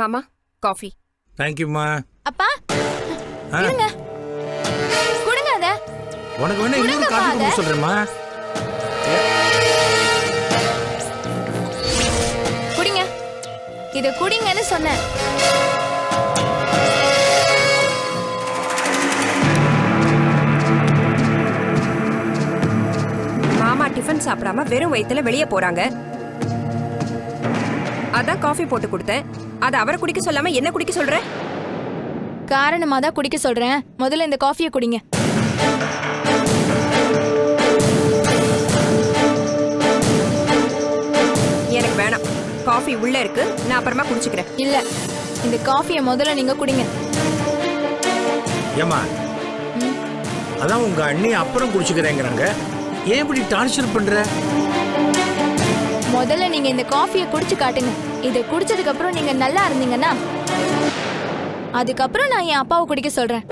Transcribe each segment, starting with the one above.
மாமா காஃபி. தேங்க்யூம்மா அப்பா இருங்க. கொடுங்க அத. உனக்கு வேணா இன்னொரு காஃபி. கொடுக்க சொல்றேம்மா. குடிங்க. இத குடிங்கன்னு சொன்னேன். மாமா டிஃபன் சாப்பிடாம வெறும் வயித்துல வெளியே போறாங்க. அதான் காஃபி போட்டு கொடுத்தேன். அதை அவரை குடிக்க சொல்லாம என்ன குடிக்க சொல்ற? காரணமா தான் குடிக்க சொல்றேன். முதல்ல இந்த காஃபியை குடிங்க. எனக்கு வேணாம். காஃபி உள்ள இருக்கு. நான் அப்புறமா குடிச்சுக்கிறேன். இல்ல. இந்த காஃபியை முதல்ல நீங்க குடிங்க. ஏம்மா ம். அதான் உங்க அண்ணி அப்புறம் குடிச்சுக்கிறேங்கிறாங்க. ஏன் இப்படி டார்ச்சர் பண்ற? முதல்ல நீங்க இந்த காஃபியை குடிச்சு காட்டுங்க. இதை குடிச்சதுக்கு அப்புறம் நீங்க நல்லா இருந்தீங்கன்னா அதுக்கப்புறம் நான் என் அப்பாவை குடிக்க சொல்றேன்.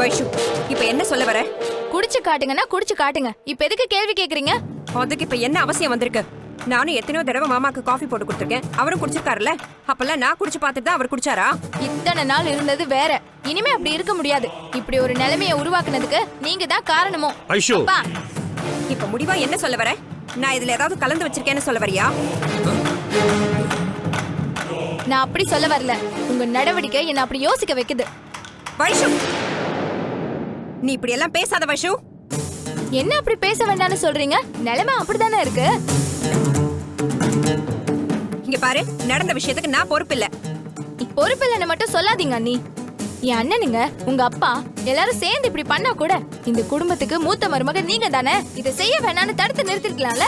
வைஷு இப்ப என்ன சொல்ல வர? குடிச்சு காட்டுங்கன்னா குடிச்சு காட்டுங்க. இப்ப எதுக்கு கேள்வி கேக்குறீங்க? அதுக்கு இப்ப என்ன அவசியம் வந்திருக்கு? நானும் எத்தனையோ தடவை மாமாக்கு காஃபி போட்டு கொடுத்துருக்கேன். அவரும் குடிச்சிருக்காருல்ல? அப்பெல்லாம் நான் குடிச்சு பார்த்துட்டு தான் அவர் குடிச்சாரா? இத்தனை நாள் இருந்தது வேற. இனிமே அப்படி இருக்க முடியாது. இப்படி ஒரு நிலைமையை உருவாக்குனதுக்கு நீங்க தான் காரணமோ? ஐஷு. அப்பா. இப்ப முடிவா என்ன சொல்ல வர? நான் இதுல ஏதாவது கலந்து வச்சிருக்கேன்னு சொல்ல வரியா? நான் அப்படி சொல்ல வரல. உங்க நடவடிக்கை என்ன அப்படி யோசிக்க வைக்குது. வைஷு! நீ இப்படி எல்லாம் பேசாத வைஷு! என்ன அப்படி பேச வேண்டாம்னு சொல்றீங்க? நிலைமை அப்படிதானே இருக்கு? பாரு நடந்த விஷயத்துக்கு நான் பொறுப்பு இல்ல. பொறுப்பில்லைன்னு மட்டும் சொல்லாதீங்க அண்ணி. என் அண்ணனுங்க உங்க அப்பா எல்லாரும் சேர்ந்து இப்படி பண்ணா கூட இந்த குடும்பத்துக்கு மூத்த மருமக நீங்க தானே இதை செய்ய வேணாம்னு தடுத்து நிறுத்திருக்கலாம்ல?